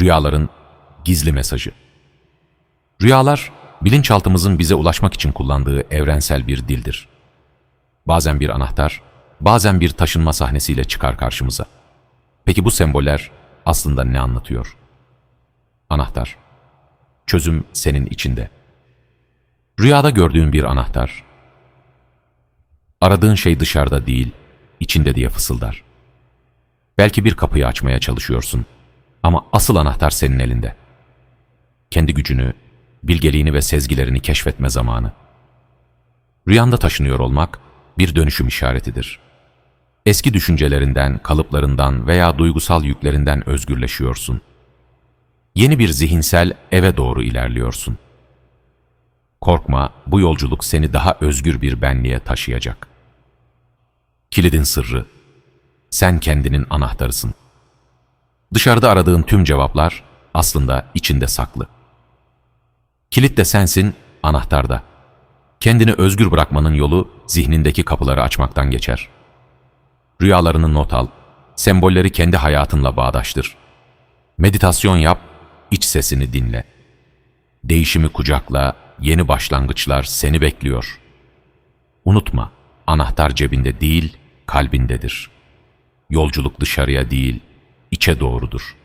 Rüyaların gizli mesajı. Rüyalar, bilinçaltımızın bize ulaşmak için kullandığı evrensel bir dildir. Bazen bir anahtar, bazen bir taşınma sahnesiyle çıkar karşımıza. Peki bu semboller aslında ne anlatıyor? Anahtar. Çözüm senin içinde. Rüyada gördüğün bir anahtar. Aradığın şey dışarıda değil, içinde diye fısıldar. Belki bir kapıyı açmaya çalışıyorsun ama asıl anahtar senin elinde. Kendi gücünü, bilgeliğini ve sezgilerini keşfetme zamanı. Rüyanda taşınıyor olmak bir dönüşüm işaretidir. Eski düşüncelerinden, kalıplarından veya duygusal yüklerinden özgürleşiyorsun. Yeni bir zihinsel eve doğru ilerliyorsun. Korkma, bu yolculuk seni daha özgür bir benliğe taşıyacak. Kilidin sırrı, sen kendinin anahtarısın. Dışarıda aradığın tüm cevaplar aslında içinde saklı. Kilit de sensin, anahtar da. Kendini özgür bırakmanın yolu zihnindeki kapıları açmaktan geçer. Rüyalarını not al, sembolleri kendi hayatınla bağdaştır. Meditasyon yap, iç sesini dinle. Değişimi kucakla, yeni başlangıçlar seni bekliyor. Unutma, anahtar cebinde değil, kalbindedir. Yolculuk dışarıya değil, içe doğrudur.''